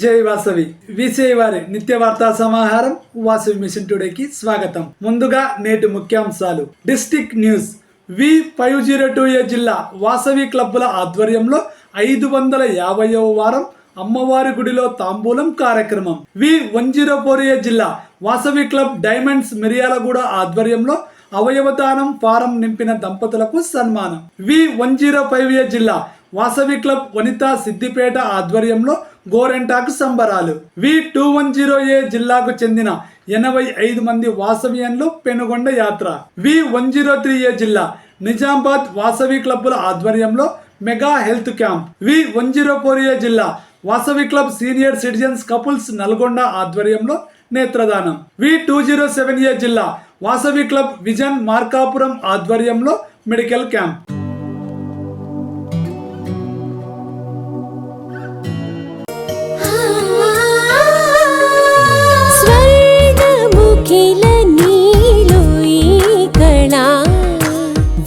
జై వాసవి. విసిఐ వారి నిత్య వార్తా సమాహారం వాసవి మిషన్ టుడేకి స్వాగతం. ముందుగా నేటి ముఖ్యాంశాలు. District news. V five zero two A జిల్లా వాసవి క్లబ్బుల ఆధ్వర్యంలో ఐదు వందల యాభైవ వారం అమ్మవారి గుడిలో తాంబూలం కార్యక్రమం. V one zero four A జిల్లా వాసవి క్లబ్ డైమండ్స్ మిరియాలగూడ ఆధ్వర్యంలో అవయవదానం ఫారం నింపిన దంపతులకు సన్మానం. V one zero five A జిల్లా వాసవి క్లబ్ వనిత సిద్దిపేట ఆధ్వర్యంలో గోరెంటాకు సంబరాలు. V two one zero A జిల్లాకు చెందిన ఎనభై ఐదు మంది వాసవియన్లు పెనుగొండ యాత్ర. V one zero three A జిల్లా నిజామాబాద్ వాసవి క్లబ్ల ఆధ్వర్యంలో mega health camp. V one zero four A జిల్లా Vasavi club senior citizens couples Nalgonda ఆధ్వర్యంలో నేత్రదానం. V two zero seven A జిల్లా వాసవి క్లబ్ విజన్ మార్కాపురం ఆధ్వర్యంలో medical camp.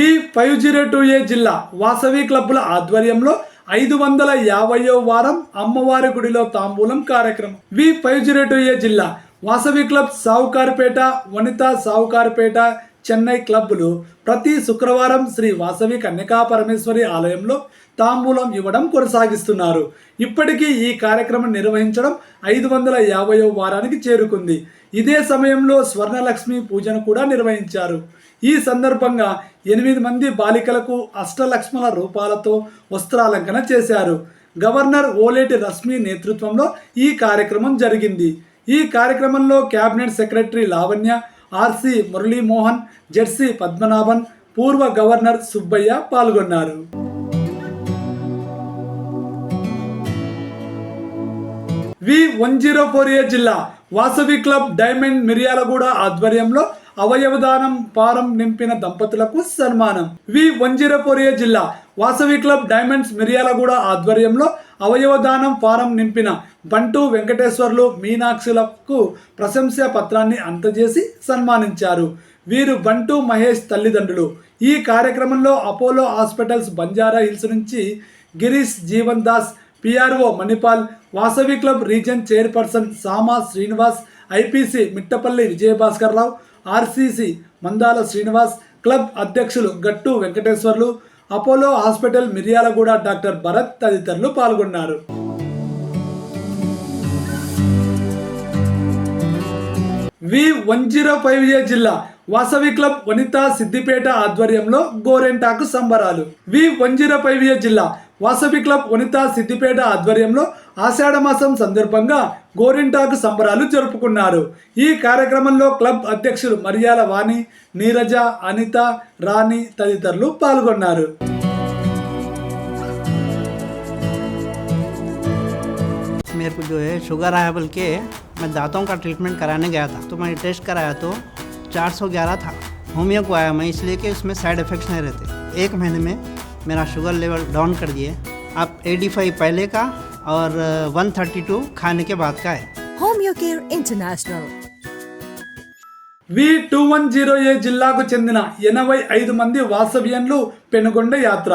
V five zero two A జిల్లా వాసవి క్లబ్బుల ఆధ్వర్యంలో ఐదు వందల యాభైవ వారం అమ్మవారి గుడిలో తాంబూలం కార్యక్రమం. V five zero two A జిల్లా వాసవి క్లబ్ సావుకారుపేట వనిత సావుకారుపేట చెన్నై క్లబ్బులు ప్రతి శుక్రవారం శ్రీ వాసవి కన్యకా పరమేశ్వరి ఆలయంలో తాంబూలం ఇవ్వడం కొనసాగిస్తున్నారు. ఇప్పటికీ ఈ కార్యక్రమం నిర్వహించడం ఐదు వందల యాభైవ వారానికి చేరుకుంది. ఇదే సమయంలో స్వర్ణలక్ష్మి పూజను కూడా నిర్వహించారు. ఈ సందర్భంగా ఎనిమిది మంది బాలికలకు అష్టలక్ష్మల రూపాలతో వస్త్రాలంకన చేశారు. గవర్నర్ ఓలేటి రశ్మి నేతృత్వంలో ఈ కార్యక్రమం జరిగింది. ఈ కార్యక్రమంలో cabinet secretary Lavanya RC Muralimohan Jersey Padmanabhan పూర్వ గవర్నర్ సుబ్బయ్య పాల్గొన్నారు. V one zero four A జిల్లా వాసవి క్లబ్ డైమండ్ మిర్యాలగూడ ఆధ్వర్యంలో అవయవదానం పారం నింపిన దంపతులకు సన్మానం. వి. వన్ జిల్లా వాసవి క్లబ్ డైమండ్స్ మిర్యాలగూడ ఆధ్వర్యంలో అవయవదానం ఫారం నింపిన బంటు వెంకటేశ్వర్లు మీనాక్షులకు ప్రశంసా పత్రాన్ని అందజేసి సన్మానించారు. వీరు బంటు మహేష్ తల్లిదండ్రులు. ఈ కార్యక్రమంలో అపోలో హాస్పిటల్స్ బంజారా హిల్స్ నుంచి Girish Jeevan Das PRO Manipal Vasavi club region chairperson Sama Srinivas IPC Mittapalli Vijayabhaskar Rao RCC Mandala Srinivas club అధ్యక్షులు Gattu Venkateswarlu Apollo hospital Miryalaguda doctor Bharat తదితరులు పాల్గొన్నారు. V one zero five A జిల్లా Vasavi club Vanitha Siddipet ఆధ్వర్యంలో గోరెంటాకు సంబరాలు. V one zero five A జిల్లా Vasavi club Vanitha Siddipet ఆధ్వర్యంలో ఆషాఢ మాసం సందర్భంగా గోరింటాకు సంబరాలు జరుపుకున్నారు ఈ కార్యక్రమంలో క్లబ్ అధ్యక్షులు మరియాల వాణి నీరజ అనిత రాణి తదితరులు పాల్గొన్నారు मेरे को जो है शुगर आया बोल के मैं दांतों का ट्रीटमेंट कराने गया था तो मैंने टेस्ट कराया तो 411 था होमियो को आया मैं इसलिए कि उसमें साइड इफ़ेक्ट्स नहीं रहते एक महीने में मेरा शुगर लेवल डाउन कर दिए अब 85 पहले का और 132 खाने के बाद का है Home Care International. V two one zero A జిల్లాకు చెందిన ఎనభై ఐదు మంది వాసవ్యన్లు పెనుగొండ యాత్ర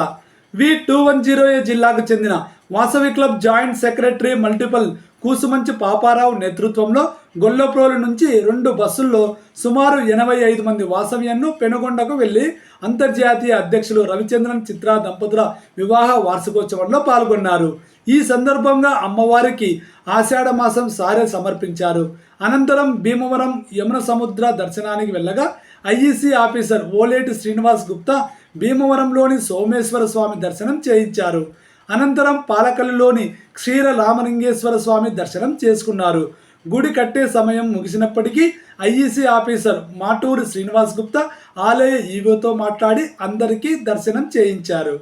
V two one zero A జిల్లాకు చెందిన Vasavi club joint secretary multiple Kusumanchi Paparao నేతృత్వంలో గొల్లప్రోలు నుంచి రెండు బస్సుల్లో సుమారు ఎనభై ఐదు మంది వాసవ్యన్ను పెనుగొండకు వెళ్ళి అంతర్జాతీయ అధ్యక్షులు రవిచంద్రన్ చిత్ర దంపతుల వివాహ వార్షికోత్సవంలో పాల్గొన్నారు. ఈ సందర్భంగా అమ్మవారికి ఆషాఢ మాసం సారె సమర్పించారు. అనంతరం భీమవరం యమున సముద్ర దర్శనానికి వెళ్ళగా ఐఈసీ ఆఫీసర్ ఓలేటి శ్రీనివాస్ గుప్తా భీమవరంలోని సోమేశ్వర స్వామి దర్శనం చేయించారు. అనంతరం పాలకల్లులోని క్షీర రామలింగేశ్వర స్వామి దర్శనం చేసుకున్నారు. గుడి కట్టే సమయం ముగిసినప్పటికీ ఐఈసీ ఆఫీసర్ మాటూరు శ్రీనివాస్ గుప్తా ఆలయ ఈవోతో మాట్లాడి అందరికీ దర్శనం చేయించారు.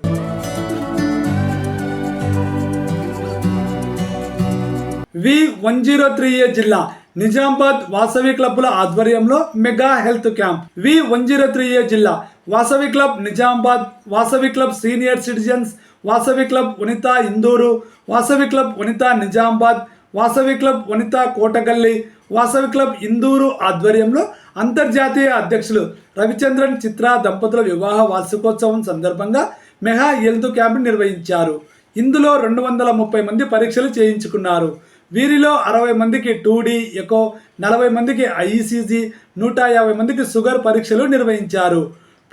V one zero three A జిల్లా నిజామాబాద్ వాసవి క్లబ్ల ఆధ్వర్యంలో mega health camp. V one zero three A జిల్లా Vasavi club Nizamabad Vasavi club senior citizens Vasavi club Vanitha Induru Vasavi club Vanitha Nizamabad Vasavi club Vanitha Kotagalli Vasavi club Induru ఆధ్వర్యంలో అంతర్జాతీయ అధ్యక్షులు రవిచంద్రన్ చిత్ర దంపతుల వివాహ వార్షికోత్సవం సందర్భంగా మెగా హెల్త్ క్యాంప్ నిర్వహించారు. ఇందులో రెండు వందల ముప్పై మంది పరీక్షలు చేయించుకున్నారు. వీరిలో అరవై మందికి టూ డి ఎకో నలభై మందికి ఐఈసీజీ నూట యాభై మందికి షుగర్ పరీక్షలు నిర్వహించారు.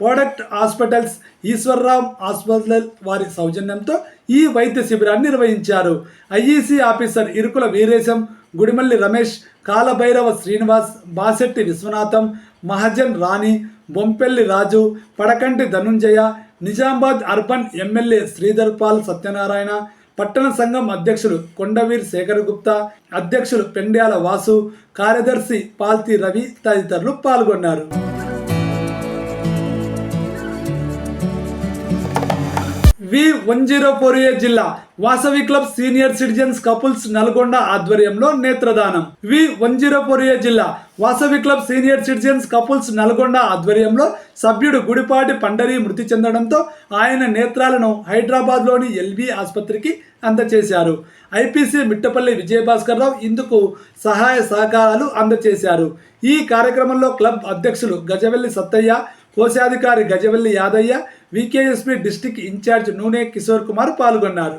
ప్రోడక్ట్ హాస్పిటల్స్ ఈశ్వర్రామ్ హాస్పిటల్ వారి సౌజన్యంతో ఈ వైద్య శిబిరాన్ని నిర్వహించారు. IEC officer Irukula Veeresham Gudimalli Ramesh Kalabhairava Srinivas Basetti Viswanatham Mahajan Rani Bompelli Raju Padakanti Dhanunjaya Nizamabad urban MLA Sridhar Paul Satyanarayana పట్టణ సంఘం అధ్యక్షులు కొండవీర్ శేఖర్ గుప్తా అధ్యక్షులు పెండ్యాల వాసు కార్యదర్శి పాల్తి రవి తదితరులు పాల్గొన్నారు. V one zero four A జిల్లా Vasavi club senior citizens couples Nalgonda ఆధ్వర్యంలో నేత్రదానం. V one zero four A జిల్లా Vasavi club senior citizens couples Nalgonda ఆధ్వర్యంలో సభ్యుడు గుడిపాటి పండరి మృతి చెందడంతో ఆయన నేత్రాలను హైదరాబాద్లోని ఎల్బీ ఆసుపత్రికి అందచేశారు. ఐపీసీ మిట్టపల్లి విజయభాస్కర్ రావు ఇందుకు సహాయ సహకారాలు అందచేశారు. ఈ కార్యక్రమంలో క్లబ్ అధ్యక్షులు గజవెల్లి సత్తయ్య కోశాధికారి Gajavalli Yadaiah VKSP district incharge Nune Kishore Kumar పాల్గొన్నారు.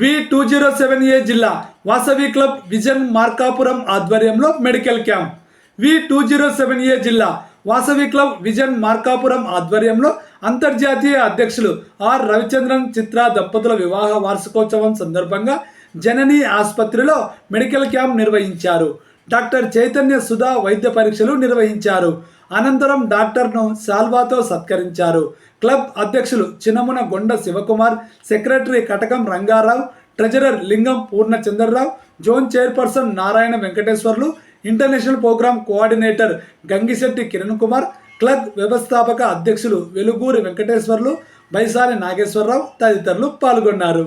V two zero seven A జిల్లా వాసవి క్లబ్ విజన్ మార్కాపురం ఆధ్వర్యంలో medical camp. V two zero seven A జిల్లా వాసవి క్లబ్ విజన్ మార్కాపురం ఆధ్వర్యంలో అంతర్జాతీయ అధ్యక్షులు ఆర్ రవిచంద్రన్ చిత్ర దంపతుల వివాహ వార్షికోత్సవం సందర్భంగా జనని ఆసుపత్రిలో మెడికల్ క్యాంప్ నిర్వహించారు. డాక్టర్ చైతన్య సుధా వైద్య పరీక్షలు నిర్వహించారు. అనంతరం డాక్టర్ను శాల్వాతో సత్కరించారు. క్లబ్ అధ్యక్షులు Chinamunagonda Shivakumar secretary Katakam Rangarao treasurer Lingam Purnachandrarao zone chairperson Narayana Venkateswarlu international programme coordinator Gangisetti Kiran Kumar club వ్యవస్థాపక అధ్యక్షులు వెలుగూరి వెంకటేశ్వర్లు బైసాని నాగేశ్వరరావు తదితరులు పాల్గొన్నారు.